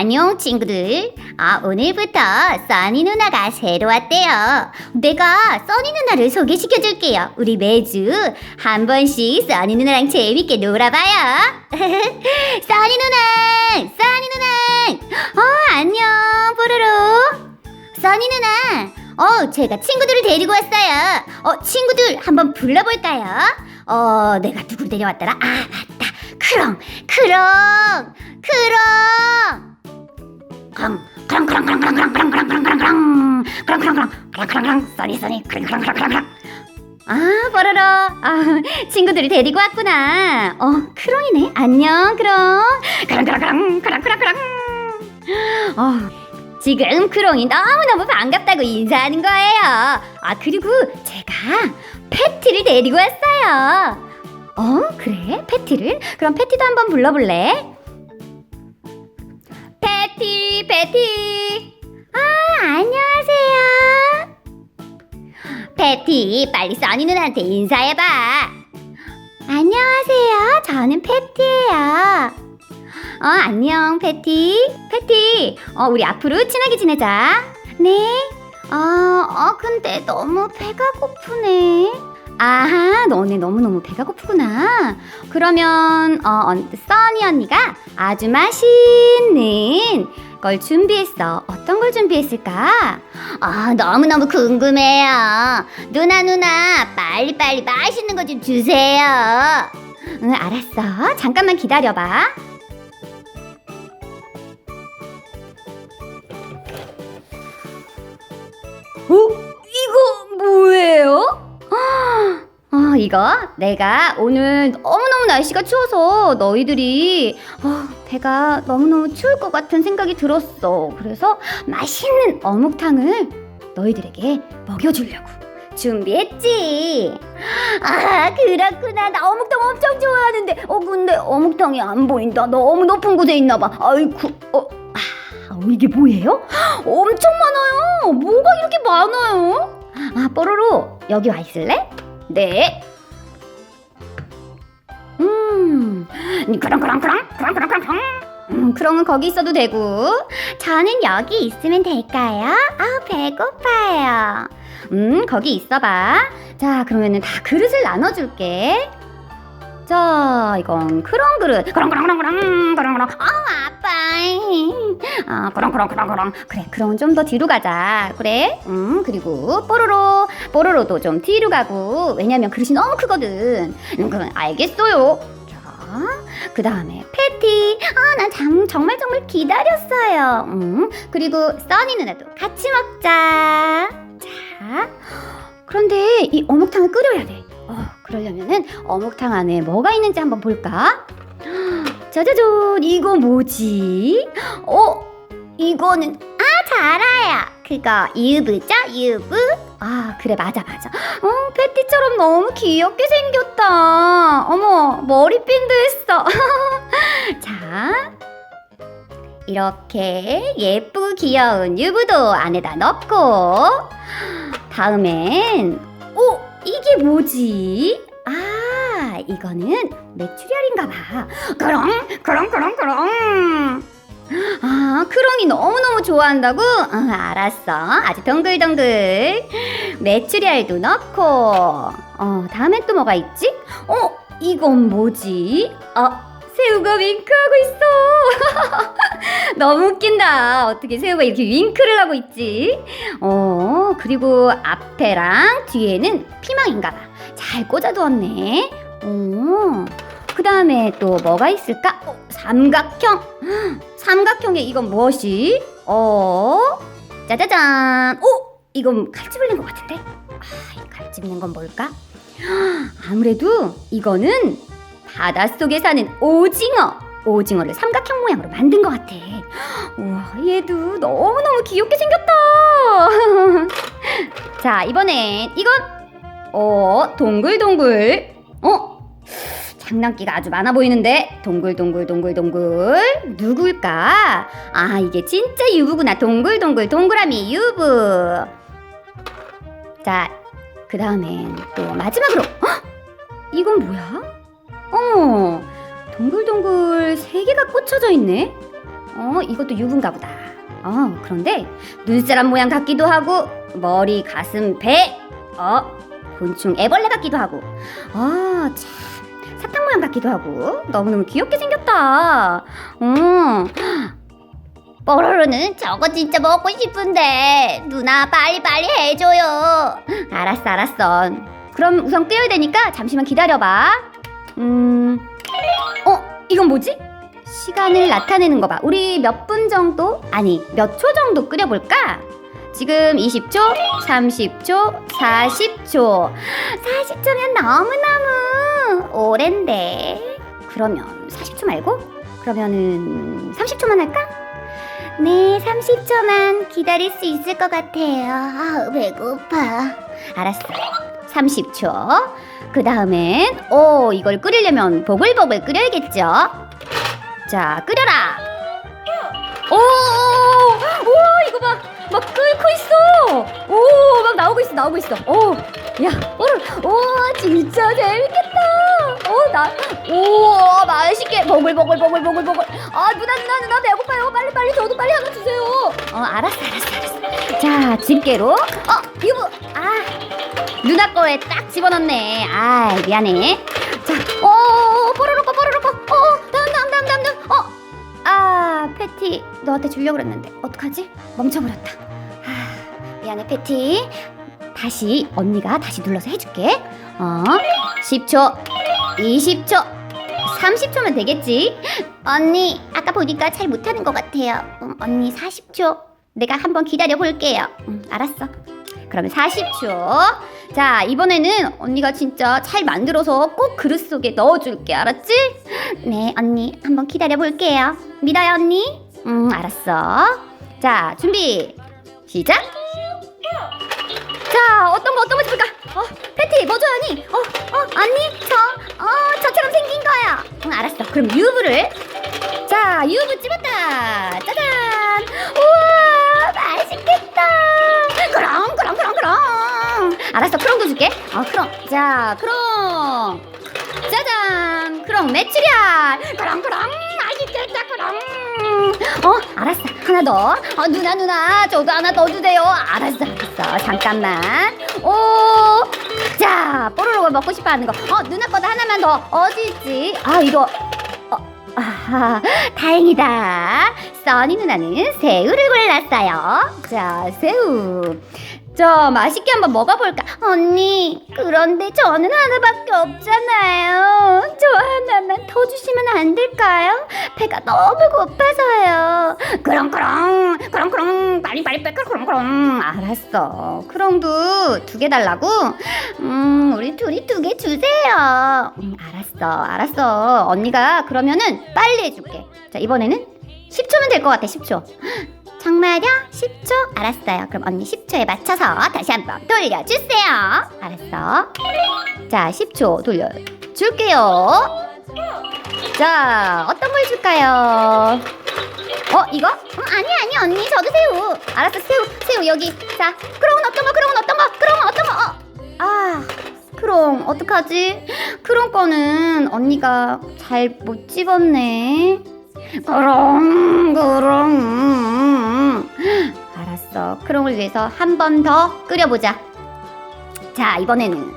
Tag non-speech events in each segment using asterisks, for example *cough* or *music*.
안녕 친구들. 아 오늘부터 써니 누나가 새로 왔대요. 내가 써니 누나를 소개시켜 줄게요. 우리 매주 한 번씩 써니 누나랑 재밌게 놀아봐요. *laughs* 써니 누나, 써니 누나. 어 안녕 뽀로로. 써니 누나. 어 제가 친구들을 데리고 왔어요. 어 친구들 한번 불러볼까요? 어 내가 누구를 데려왔더라? 아 맞다. 크롱, 크롱, 크롱. 크롱, 크롱, 크롱, 크롱, 크롱, 크롱, 크롱, 크롱, 크롱, 크롱, 크롱, 크롱, 크롱, 크롱, 크롱, 써니, 써니, 크롱, 크롱, 크롱, 크롱. 아, 뽀로로. 아, 친구들을 데리고 왔구나. 어, 크롱이네. 안녕, 크롱. 크롱, 크롱, 크롱, 크롱, 크롱, 크롱. 어, 지금 크롱이 너무너무 반갑다고 인사하는 거예요. 아, 그리고 제가 패티를 데리고 왔어요. 어, 그래? 패티를? 그럼 패티도 한번 불러볼래? 패티, 패티. 아, 안녕하세요. 패티, 빨리 써니 누나한테 인사해봐. 안녕하세요. 저는 패티예요. 어, 안녕, 패티. 패티, 어, 우리 앞으로 친하게 지내자. 네. 어, 어, 근데 너무 배가 고프네. 아하, 너네 너무너무 배가 고프구나. 그러면, 어, 언- 써니 언니가 아주 맛있는 걸 준비했어. 어떤 걸 준비했을까? 아, 너무너무 궁금해요. 누나, 누나, 빨리빨리 맛있는 거 좀 주세요. 응, 알았어. 잠깐만 기다려봐. 어? 이거 내가 오늘 너무너무 날씨가 추워서 너희들이 어, 배가 너무너무 추울 것 같은 생각이 들었어. 그래서 맛있는 어묵탕을 너희들에게 먹여주려고 준비했지. 아, 그렇구나. 나 어묵탕 엄청 좋아하는데. 어, 근데 어묵탕이 안 보인다. 너무 높은 곳에 있나 봐. 아이쿠. 어, 아, 어, 이게 뭐예요? *gasps* 엄청 많아요. 뭐가 이렇게 많아요? 아, 뽀로로, 여기 와 있을래? 네. 음, 그렁그렁그렁, 그렁그렁그렁. 음, 그럼은 거기 있어도 되고. 저는 여기 있으면 될까요? 아, 배고파요. 음, 거기 있어봐. 자, 그러면은 다 그릇을 나눠줄게. 자, 이건 크롱 그릇. 그렁그렁그렁그렁, 그렁그렁. 아, 아빠. 아, 그렁그렁그렁그렁. 그래, 그럼 좀 더 뒤로 가자. 그래. 음, 그리고 뽀로로. 뽀로로도 좀 뒤로 가고. 왜냐면 그릇이 너무 크거든. 음, 그럼 알겠어요. 자, 그 다음에 패티. 아, 나 장, 정말 정말 기다렸어요. 음, 그리고 써니 누나도 같이 먹자. 자, 그런데 이 어묵탕을 끓여야 돼. 어, 그러려면은 어묵탕 안에 뭐가 있는지 한번 볼까? 짜자잔, 이거 뭐지? 어, 이거는 아, 잘 알아요. 그거 유부죠, 유부? 아, 그래, 맞아, 맞아. 어, 패티처럼 너무 귀엽게 생겼다. 어머, 머리핀도 했어. *laughs* 자, 이렇게 예쁘고 귀여운 유부도 안에다 넣고, 다음엔, 오, 이게 뭐지? 아, 이거는 메추리알인가 봐. 그럼, 그럼, 그럼, 그럼. 아, 크롱이 너무너무 좋아한다고? 아, 알았어. 아주 동글동글. 메추리알도 넣고. 어, 다음엔 또 뭐가 있지? 어, 이건 뭐지? 어, 새우가 윙크하고 있어. *laughs* 너무 웃긴다. 어떻게 새우가 이렇게 윙크를 하고 있지? 어, 그리고 앞에랑 뒤에는 피망인가 봐. 잘 꽂아두었네. 어, 그 다음에 또 뭐가 있을까? 어, 삼각형. 삼각형의 이건 무엇이? 어, 짜자잔. 오, 이건 칼집을 낸 것 같은데? 아, 이 칼집 낸 건 뭘까? 아무래도 이거는 바닷속에 사는 오징어. 오징어를 삼각형 모양으로 만든 것 같아. 우와, 얘도 너무너무 귀엽게 생겼다. *laughs* 자, 이번엔 이건, 어, 동글동글. 어? 장난기가 아주 많아 보이는데 동글동글 동글동글 누굴까? 아 이게 진짜 유부구나 동글동글 동그라미 유부 자 그 다음엔 또 마지막으로 헉! 이건 뭐야? 어머 동글동글 세 개가 꽂혀져 있네 어, 이것도 유분가 보다. 어, 그런데 눈사람 모양 같기도 하고 머리, 가슴, 배. 어, 곤충 애벌레 같기도 하고. 아, 참. 모양 같기도 하고 너무너무 귀엽게 생겼다. 어. 뽀로로는 저거 진짜 먹고 싶은데 누나 빨리빨리 해줘요. 알았어, 알았어. 그럼 우선 끓여야 되니까 잠시만 기다려봐. 음, 어, 이건 뭐지? 시간을 나타내는 거 봐. 우리 몇 분 정도? 아니, 몇 초 정도 끓여볼까? 지금 20초, 30초, 40초. 40초면 너무너무 오랜데. 그러면 40초 말고? 그러면은 30초만 할까? 네, 30초만 기다릴 수 있을 것 같아요. 아, 배고파. 알았어. 30초. 그 다음엔, 오, 이걸 끓이려면 보글보글 끓여야겠죠? 자, 끓여라! 오, 오, 이거 봐! 막 끓고 있어! 오, 막 나오고 있어, 나오고 있어. 오, 야, 오늘, 오, 진짜 재밌겠다! 오, 나, 오, 맛있게, 보글보글 보글보글 보글. 아, 누나, 누나, 누나, 배고파요. 빨리, 빨리, 저도 빨리 하나 주세요. 어, 알았어, 알았어, 알았어. 자, 집게로, 어, 유부, 아, 누나 거에 딱 집어넣네. 아, 미안해. 패티, 너한테 주려고 그랬는데 어떡하지? 멈춰버렸다. 아, 미안해, 패티. 다시 언니가 다시 눌러서 해줄게. 어, 10초, 20초, 30초면 되겠지? 언니, 아까 보니까 잘 못하는 것 같아요. 음, 언니 40초. 내가 한번 기다려 볼게요. 음, 알았어. 그러면 40초. 자, 이번에는 언니가 진짜 잘 만들어서 꼭 그릇 속에 넣어줄게. 알았지? 네, 언니. 한번 기다려 볼게요. 믿어요, 언니? 음, 알았어. 자, 준비. 시작. 자, 어떤 거, 어떤 거 집을까? 어, 패티, 뭐 좋아하니? 어, 어, 언니, 저, 어, 저처럼 생긴 거야. 응, 알았어. 그럼 유부를. 자, 유부 집었다. 짜잔. 어, 크롱. 자, 크롱. 짜잔. 크롱 메추리알. 그럼, 그럼. 맛있겠다, 그럼. 어, 알았어. 하나 더. 어, 누나, 누나. 저도 하나 더 주세요. 알았어, 알았어. 잠깐만. 오. 자, 뽀로로가 먹고 싶어 하는 거. 어, 누나 거도 하나만 더. 어디 있지? 아, 이거. 어, 아, 다행이다. 써니 누나는 새우를 골랐어요. 자, 새우. 자, 맛있게 한번 먹어볼까? 언니, 그런데 저는 하나밖에 없잖아요. 저 하나만 더 주시면 안 될까요? 배가 너무 고파서요. 그럼, 그럼, 빨리, 빨리, 빨리, 그럼. 알았어. 크롱도 두 개 달라고? 음, 우리 둘이 두 개 주세요. 음, 알았어, 알았어. 언니가 그러면은 빨리 해줄게. 자, 이번에는 10초면 될 것 같아, 10초. 정말요? 10초? 알았어요. 그럼 언니 10초에 맞춰서 다시 한번 돌려주세요. 알았어. 자, 10초 돌려줄게요. 자, 어떤 거 해줄까요? 어, 이거? 어, 아니, 아니, 언니, 저도 새우. 알았어, 새우, 새우, 여기. 자, 크롱은 어떤 거, 크롱은 어떤 거, 크롱은 어떤 거, 어. 아, 크롱, 어떡하지? 크롱 거는 언니가 잘 못 집었네. 그럼 그럼 알았어. 크롱을 위해서 한 번 더 끓여보자. 자 이번에는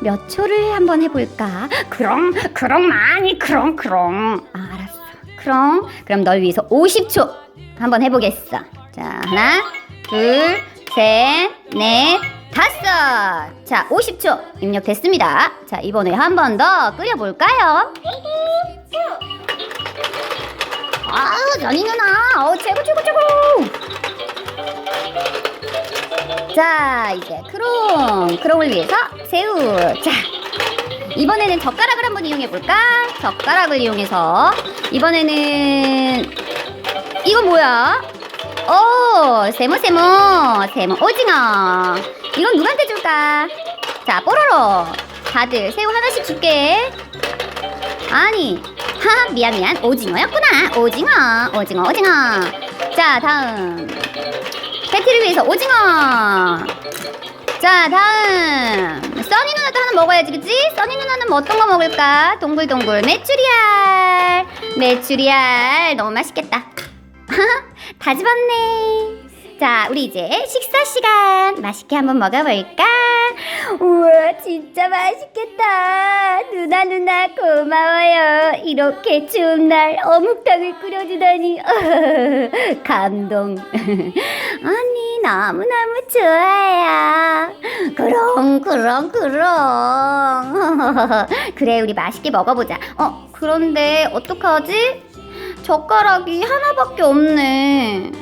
몇 초를 한번 해볼까? 그럼 그럼 많이 그럼 그럼. 아, 알았어. 그럼 그럼 널 위해서 50초 한번 해보겠어. 자 하나 둘 셋 넷 다섯. 자 50초 입력됐습니다. 자 이번에 한 번 더 끓여볼까요? 아, 전이 누나, 어, 최고, 최고, 최고. 자, 이제 크롱, 크롱을 위해서 새우. 자, 이번에는 젓가락을 한번 이용해 볼까? 젓가락을 이용해서 이번에는 이건 뭐야? 오, 세모 세모, 세모 오징어. 이건 누구한테 줄까? 자, 뽀로로. 다들 새우 하나씩 줄게. 아니, 하 미안 미안. 오징어였구나. 오징어 오징어 오징어. 자 다음. 패티를 위해서 오징어. 자 다음. 써니 누나도 하나 먹어야지 그치? 써니 누나는 뭐 어떤 거 먹을까? 동글동글. 메추리알. 메추리알. 너무 맛있겠다. *laughs* 다 집었네. 자, 우리 이제 식사 시간. 맛있게 한번 먹어볼까? 우와, 진짜 맛있겠다. 누나, 누나, 고마워요. 이렇게 추운 날 어묵탕을 끓여주다니. *laughs* 감동. *laughs* 언니, 너무 너무 좋아요. 그럼, 그럼, 그럼. *laughs* 그래, 우리 맛있게 먹어보자. 어, 그런데 어떡하지? 젓가락이 하나밖에 없네.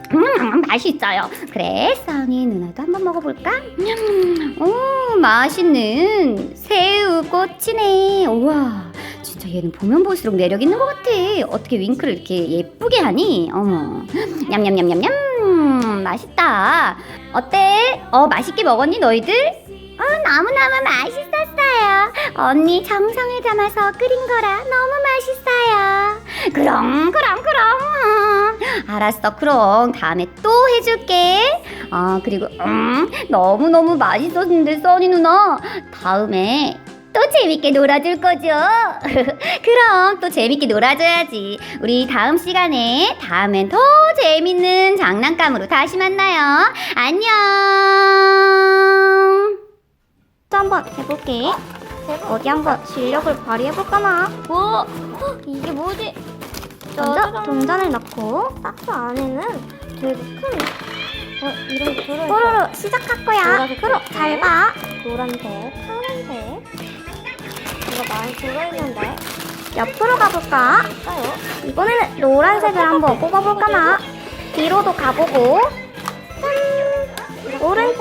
음 맛있어요 그래 써니 누나도 한번 먹어볼까 오 맛있는 새우 꼬치네 우와 진짜 얘는 보면 볼수록 매력 있는 것 같아. 어떻게 윙크를 이렇게 예쁘게 하니? 어머. 냠냠냠냠냠. 맛있다. 어때? 어, 맛있게 먹었니, 너희들? 어, 너무너무 맛있었어요. 언니 정성을 담아서 끓인 거라 너무 맛있어요. 그럼, 그럼, 그럼. 알았어, 그럼. 다음에 또 해줄게. 어, 그리고, 음, 너무너무 맛있었는데, 써니 누나. 다음에 또 재밌게 놀아줄 거죠? *laughs* 그럼 또 재밌게 놀아줘야지. 우리 다음 시간에 다음엔 더 재밌는 장난감으로 다시 만나요. 안녕. 또 한번 해볼게. 어디 한번 실력을 발휘해볼까나? 뭐? 이게 뭐지? 먼저 동전을 넣고 박스 안에는 되게 큰 어, 이런 게 들어있어. 뽀로로 시작할 거야. 그럼 잘 봐. 노란색, 파란색. 이거 많이 들어있는데. 옆으로 가볼까? 이번에는 노란색을 한번 뽑아볼까나? 뒤로도 가보고. 짠! 오른쪽.